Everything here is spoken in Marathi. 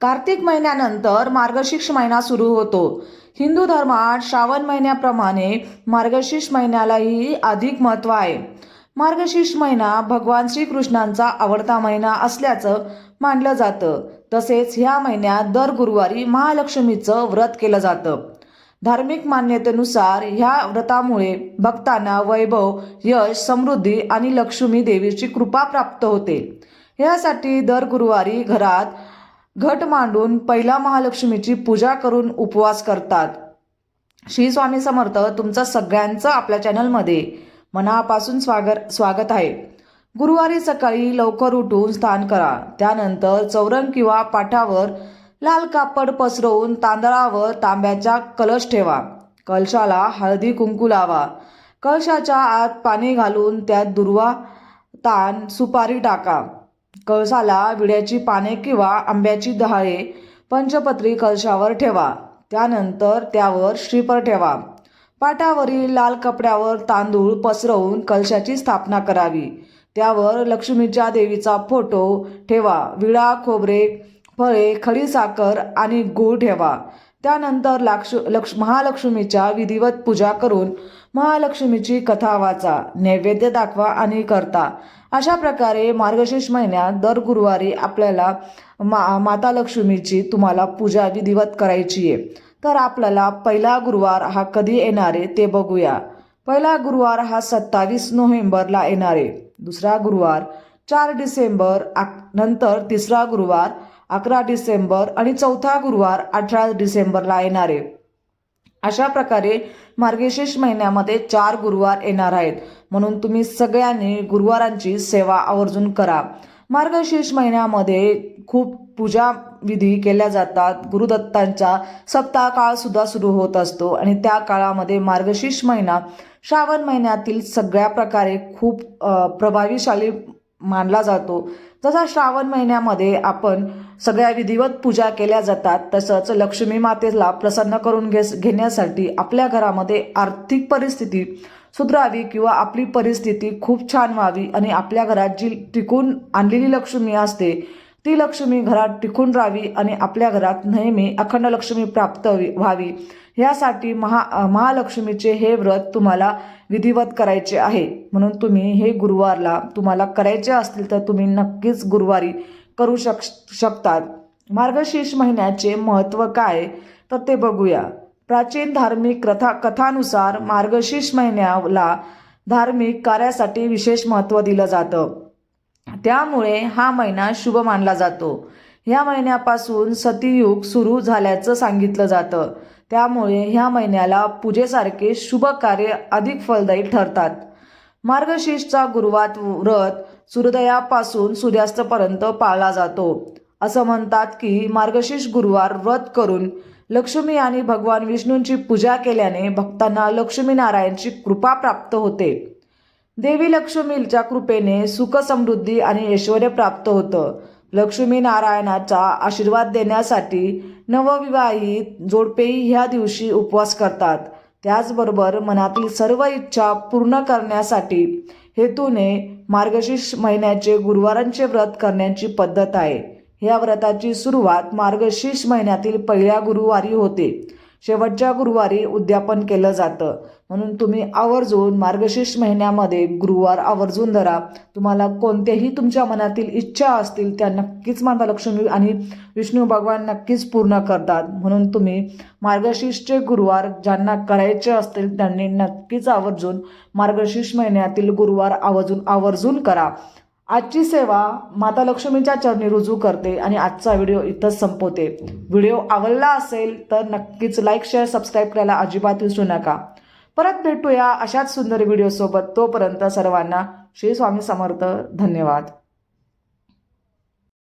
कार्तिक महिन्यानंतर मार्गशीर्ष महिना सुरू होतो. हिंदू धर्मात श्रावण महिन्याप्रमाणे मार्गशीर्ष महिन्यालाही अधिक महत्त्व आहे. मार्गशीर्ष महिना भगवान श्रीकृष्णांचा आवडता महिना असल्याचं मानलं जातं. तसेच ह्या महिन्यात दर गुरुवारी महालक्ष्मीचं व्रत केलं जातं. धार्मिक मान्यतेनुसार ह्या व्रतामुळे भक्तांना वैभव यश समृद्धी आणि लक्ष्मी देवीची कृपा प्राप्त होते. यासाठी दर गुरुवारी घरात घट मांडून पहिला महालक्ष्मीची पूजा करून उपवास करतात. श्री स्वामी समर्थ तुमचं सगळ्यांचं आपल्या चॅनलमध्ये मनापासून स्वागत स्वागत आहे. गुरुवारी सकाळी लवकर उठून स्नान करा. त्यानंतर चौरंग किंवा पाठावर लाल कापड पसरवून तांदळावर तांब्याचा कलश ठेवा. कलशाला हळदी कुंकू लावा. कलशाच्या आत पाणी घालून त्यात दुर्वा तान सुपारी टाका. कळसाला विड्याची पाने किंवा आंब्याची दहाळे पंचपत्री कळशावर ठेवा. त्यानंतर त्यावर श्रीफळ ठेवा. पाटावरील लाल कपड्यावर तांदूळ पसरवून कलशाची स्थापना करावी. त्यावर लक्ष्मीच्या देवीचा फोटो ठेवा. विळा खोबरे फळे खडीसाखर आणि गूळ ठेवा. त्यानंतर लाक्ष लक्ष महालक्ष्मीच्या विधिवत पूजा करून महालक्ष्मीची कथा वाचा नैवेद्य दाखवा आणि करता. अशा प्रकारे मार्गशीर्ष महिन्यात दर गुरुवारी आपल्याला मा माता लक्ष्मीची तुम्हाला पूजा विधिवत करायची आहे. तर आपल्याला पहिला गुरुवार हा कधी येणार आहे ते बघूया. पहिला गुरुवार हा सत्तावीस नोव्हेंबरला येणार आहे. दुसरा गुरुवार चार डिसेंबर आ नंतर तिसरा गुरुवार अकरा डिसेंबर आणि चौथा गुरुवार अठरा डिसेंबरला येणार आहे. अशा प्रकारे मार्गशीर्ष महिन्यामध्ये चार गुरुवार येणार आहेत. म्हणून तुम्ही सगळ्यांनी गुरुवारांची सेवा आवर्जून करा. मार्गशीर्ष महिन्यामध्ये खूप पूजा विधी केल्या जातात. गुरुदत्तांचा सप्ताह काळ सुद्धा सुरू होत असतो आणि त्या काळामध्ये मार्गशीर्ष महिना श्रावण महिन्यातील सगळ्या प्रकारे खूप प्रभावीशाली मानला जातो. जसा श्रावण महिन्यामध्ये आपण सगळ्या विधिवत पूजा केल्या जातात तसंच लक्ष्मी मातेला प्रसन्न करून घे घेण्यासाठी आपल्या घरामध्ये आर्थिक परिस्थिती सुधरावी किंवा आपली परिस्थिती खूप छान व्हावी आणि आपल्या घरात जी टिकून आणलेली लक्ष्मी असते ती लक्ष्मी घरात टिकून राहावी आणि आपल्या घरात नेहमी अखंड लक्ष्मी प्राप्त व्हावी- यासाठी महा महालक्ष्मीचे हे व्रत तुम्हाला विधिवत करायचे आहे. म्हणून तुम्ही हे गुरुवारला तुम्हाला करायचे असतील तर तुम्ही नक्कीच गुरुवारी करू शक शकतात. मार्गशीर्ष महिन्याचे महत्त्व काय? तर ते बघूया. प्राचीन धार्मिक कथा कथानुसार मार्गशीर्ष महिन्याला धार्मिक कार्यासाठी विशेष महत्त्व दिलं जातं. त्यामुळे हा महिना शुभ मानला जातो. ह्या महिन्यापासून सतीयुग सुरू झाल्याचं सांगितलं जातं. त्यामुळे ह्या महिन्याला पूजेसारखे शुभ कार्य अधिक फलदायी ठरतात. मार्गशीर्षचा गुरुवार व्रत सूर्योदयापासून सूर्यास्तापर्यंत पाळला जातो. असं म्हणतात की मार्गशीर्ष गुरुवार व्रत करून लक्ष्मी आणि भगवान विष्णूंची पूजा केल्याने भक्तांना लक्ष्मीनारायणची कृपा प्राप्त होते. देवी लक्ष्मीच्या कृपेने सुख समृद्धी आणि ऐश्वर प्राप्त होतं. लक्ष्मी नारायणाचा आशीर्वाद देण्यासाठी नवविवाहित जोडपेही ह्या दिवशी उपवास करतात. त्याचबरोबर मनातील सर्व इच्छा पूर्ण करण्यासाठी हेतूने मार्गशीर्ष महिन्याचे गुरुवारांचे व्रत करण्याची पद्धत आहे. या व्रताची सुरुवात मार्गशीर्ष महिन्यातील पहिल्या गुरुवारी होते. शेवटच्या गुरुवारी उद्यापन केलं जातं. म्हणून तुम्ही आवर्जून मार्गशीर्ष महिन्यामध्ये गुरुवार आवर्जून धरा. तुम्हाला कोणत्याही तुमच्या मनातील इच्छा असतील त्या नक्कीच माता लक्ष्मी आणि विष्णू भगवान नक्कीच पूर्ण करतात. म्हणून तुम्ही मार्गशीर्षचे गुरुवार ज्यांना करायचे असतील त्यांनी नक्कीच आवर्जून मार्गशीर्ष महिन्यातील गुरुवार आवर्जून आवर्जून करा. आजची सेवा माता लक्ष्मीच्या चरणी रुजू करते आणि आजचा व्हिडिओ इथंच संपवते. व्हिडिओ आवडला असेल तर नक्कीच लाईक शेअर सबस्क्राईब करायला अजिबात विसरू नका. परत भेटूया अशाच सुंदर व्हिडिओसोबत तोपर्यंत सर्वांना श्री स्वामी समर्थ. धन्यवाद.